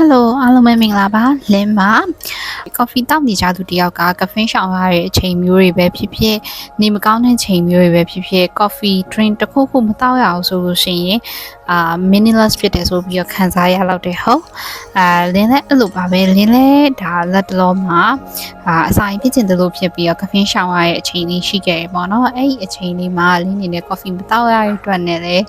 Hello အားလုံးပဲမင်္ဂလာပါလင်းပါ coffee တောက်နေကြသူတယောက်က caffeine ရှောင်ရတဲ့အချိန်မျိုးတွေပဲဖြစ်ဖြစ်နေမကောင်းတဲ့ချိန်မျိုးတွေပဲဖြစ်ဖြစ် coffee drink တစ်ခုခုမတောက်ရအောင်ဆိုလို့ရှိရင် အာ meaningless ဖြစ်တယ်ဆိုပြီးတော့ခံစားရလောက်တယ်ဟုတ်အာလင်းလည်းအဲ့လိုပါပဲလင်းလည်းဒါလက်တလုံးမှာအာအစာရင်ဖြစ်ချင်တယ်လို့ဖြစ်ပြီးတော့ caffeine ရှောင်ရတဲ့အချိန်လေးရှိခဲ့တယ်ပေါ့နော်အဲ့ဒီအချိန်လေးမှာလင်းနေနဲ့ coffee မတောက်ရတဲ့အတွက်နဲ့လည်း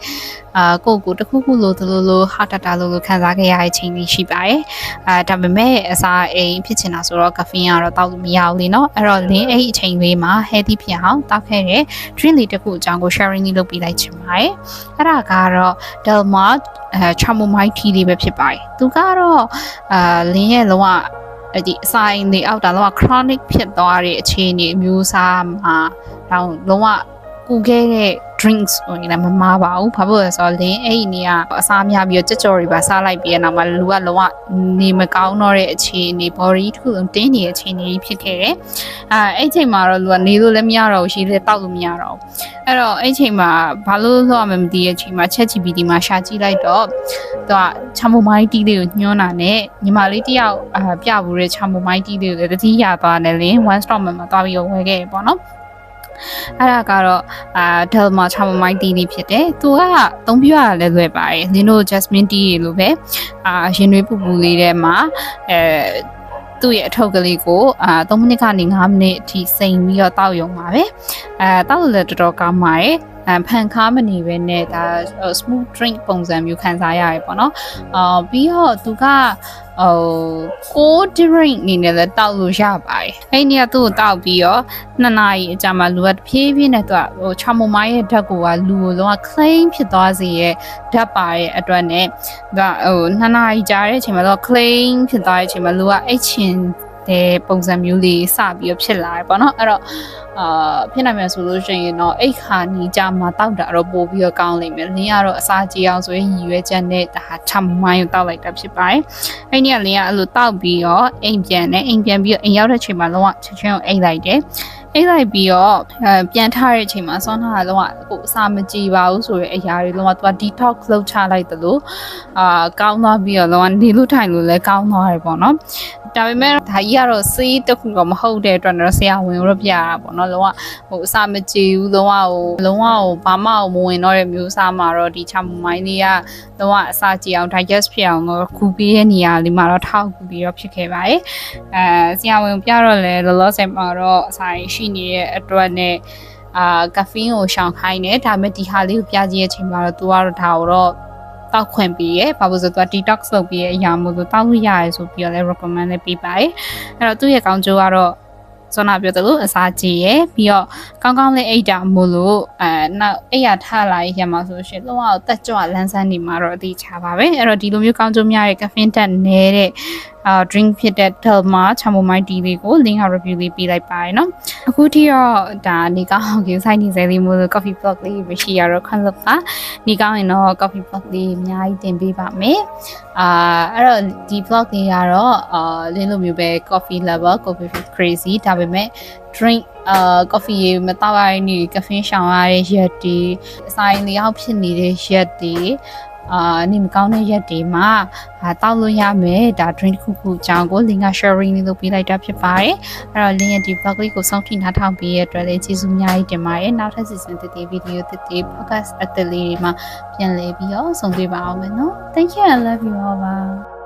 အာကိုယ့်ကိုယ်တစ်ခုခုလိုသလိုလိုဟာတတာလိုလိုခံစားခဲ့ရတဲ့အချိန်လေးရှိပါတယ်။အဲဒါပေမဲ့အစာအိမ်ဖြစ်ချင်တာဆိုတော့ caffeine ကတော့တောက်လို့မရဘူးလေနော်။အဲ့တော့လင်းအဲ့ဒီအချိန်လေးမှာ healthy ဖြစ်အောင်တောက်ခဲ့တဲ့ drink လေးတစ်ခုအကြောင်းကို sharing လေးလုပ်ပေးလိုက်ချင်ပါတယ်။အဲ့ဒါကတော့ Delma အဲ chamomile tea လေးပဲဖြစ်ပါတယ်။သူကတော့အာလင်းရဲ့လုံးဝအဲ့ဒီအစာအိမ်လေးအောက်တာလုံးဝ chronic ဖြစ်သွားတဲ့အခြေအနေအမျိုးအစားမှာတော့လုံးဝကူခဲ့တဲ့ drinks ဟိုလည်းမမားပါဘူးဘာဖြစ်လို့လဲဆိုတော့လင်းအဲ့ဒီနေကအစားများပြီးတော့ကြက်ကြော်တွေပါစားလိုက်ပြီးတဲ့နောက်မှာလူကလုံးဝနေမကောင်းတော့တဲ့အခြေအနေ body တစ်ခုလုံးတင်းနေတဲ့အခြေအနေကြီးဖြစ်ခဲ့တယ်အဲအဲ့ချိန်မှာတော့လူကနေလို့လည်းမရတော့ဘူးရှိလည်းတောက်လို့မရတော့ဘူး အဲ့တော့အဲ့ချိန်မှာဘာလို့လို့ရမမသိတဲ့အချိန်မှာ ChatGPT မှာရှာကြည့်လိုက်တော့သူကချာမိုမိုင်းတီးလေးကိုညွှန်းတာနဲ့ညီမလေးတယောက်အာပြဘူးတဲ့ချာမိုမိုင်းတီးလေးကိုလည်းတတိယသွားတယ်လင်း one stop မှာသွားပြီးဝယ်ခဲ့ပေါ့နော်အဲ့ဒါကတော့အာ Delma Chamomile tea လေးဖြစ်တယ်။သူကအသုံးပြရတာလည်းလွယ်ပါတယ်။နင်တို့ Jasmine tea တွေလိုပဲအာရင်တွေးပူပူလေးထဲမှာအဲ သူ့ရဲ့အထုပ်ကလေးကိုအာ3မိနစ်ကနေ5မိနစ်အထိစိမ်ပြီးတော့တောက်ရုံပါပဲအဲတောက်လို့လည်းတော်တော်ကောင်းပါတယ် အဖန်ခါမနေပဲနဲ့ဒါ smooth drink ပုံစံမျိုးခံစားရတယ်ပေါ့နော်အာပြီးတော့သူကဟိုကို drink အနေနဲ့လည်းတောက်လို့ရပါတယ်အဲ့ဒီကသူ့ကိုတောက်ပြီးတော့နှစ်နာရီအကြာမှာလူကတဖြည်းဖြည်းနဲ့သူကဟိုချာမိုမိုင်းရဲ့ဓာတ်ကိုကလူကိုလုံးဝ clean ဖြစ်သွားစေရဲ့ဓာတ်ပါရဲ့အတွက်နဲ့ဒါဟိုနှစ်နာရီကြာတဲ့အချိန်မှာတော့ clean ဖြစ်သွားတဲ့အချိန်မှာလူကအိတ်ချင် တဲ့ပုံစံမျိုးလေးစပြီးတော့ဖြစ်လာတယ်ပေါ့နော်အဲ့တော့အာဖြစ်နိုင်မယ်ဆိုလို့ရှိရင်တော့အိတ်ခါနီကြမှာတောက်တာတော့ပို့ပြီးတော့ကောင်းလိမ့်မယ်လင်းကတော့အစာကြေအောင်ဆိုရင်ရည်ရွယ်ချက်နဲ့ဒါချမ်မိုင်းကိုတောက်လိုက်တာဖြစ်ပါတယ်အဲ့ဒီကလင်းကအဲ့လိုတောက်ပြီးတော့အိမ်ပြန်တယ်အိမ်ပြန်ပြီးတော့အိမ်ရောက်တဲ့ချိန်မှာလုံးဝချက်ချင်းကိုအိတ်လိုက်တယ်အိတ်လိုက်ပြီးတော့အဲပြန်ထားတဲ့အချိန်မှာဆောင်းထားတာလုံးဝကိုအစာမကြည်ပါဘူးဆိုရဲအရာတွေလုံးဝသူက detox လုပ်ချလိုက်တယ်လို့အာကောင်းသွားပြီးတော့လုံးဝနေလို့ထိုင်လို့လည်းကောင်းသွားတယ်ပေါ့နော် ဒါပေမဲ့ဒါကြီးကတော့စေးတစ်ခုတော့မဟုတ်တဲ့အတွက်တော့ဆရာဝန်ရပြရတာပေါ့နော်လုံးဝဟိုအစာမကြည်ဘူးလုံးဝဟိုလုံးဝဟိုဘာမှမဝင်တော့တဲ့မျိုးစားမှာတော့ဒီချမမိုင်းလေးကလုံးဝအစာကြည်အောင် digest ဖြစ်အောင်တော့ခူပေးရဲ့နေရာလေးမှာတော့ထောက်ကူပြီးတော့ဖြစ်ခဲ့ပါတယ်အဲဆရာဝန်ပြတော့လဲလောလောဆယ်မှာတော့အစာရှိနေတဲ့အတွက်နဲ့အာကဖင်းကိုရှောင်ခိုင်းတယ်ဒါပေမဲ့ဒီဟာလေးကိုပြကြည့်ရဲ့ချိန်မှာတော့သူကတော့ဒါကိုတော့ တောက်ခွင့်ပေးရဲဘာလို့ဆိုတော့ detox လုပ်ပေးရဲအရာမျိုးဆိုတောက်လို့ရရဲဆိုပြီးတော့လည်း recommend လည်းပေးပါတယ်အဲ့တော့သူ့ရဲ့ကောင်းကျိုးကတော့ကျွန်တော်ပြောသလိုအစာကြည့်ရပြီးတော့ကောင်းကောင်းလေးအိတ်တာမို့လို့အဲနောက်အိတ်ရထလာရရမှာဆိုရှင်လုံးဝတက်ကြွလန်းဆန်းနေမှာတော့အတိချပါပဲအဲ့တော့ဒီလိုမျိုးကောင်းကျိုးများရဲ့ caffeine တက်နေတဲ့အာ drink ဖြစ်တဲ့ Delma chamomile tea လေးကို link ရ review လေးပေးလိုက်ပါတယ်နော် အခုထိတော့ဒါနေကောင်းအောင်ကြီးဆိုင်နေစေလေးမို့လို့ coffee blog လေးမရှိရတော့ခွင့်လို့ပါနေကောင်းရင်တော့ coffee blog လေးအများကြီးတင်ပေးပါမယ်အာအဲ့တော့ဒီ blog လေးကတော့အာလင်းလိုမျိုးပဲ coffee lover coffee crazy ဒါပေမဲ့ drink အာ coffee ရေမတောက်ရတဲ့နေ့ caffeine ရှောင်ရတဲ့ရက်တွေအစာရင်လေးအောက်ဖြစ်နေတဲ့ရက်တွေ အာနေမကောင်းတဲ့ရက်တွေမှာအာတောက်လို့ရမယ်ဒါ drink တစ်ခုခုအကြောင်းကို link က sharing လေးလုပ်ပေးလိုက်တာဖြစ်ပါတယ်အဲ့တော့ link ရဲ့ဒီ blog လေးကိုစောင့်ကြည့်နားထောင်ပေးရတဲ့အတွက်လည်းကျေးဇူးအများကြီးတင်ပါတယ်နောက်ထပ်စီစဉ်တဲ့ဒီ video တဲ့ဒီ podcast အတလေးတွေမှာပြန်လည်ပြီးတော့ဆုံတွေ့ပါအောင်မယ်နော် thank you i love you all bye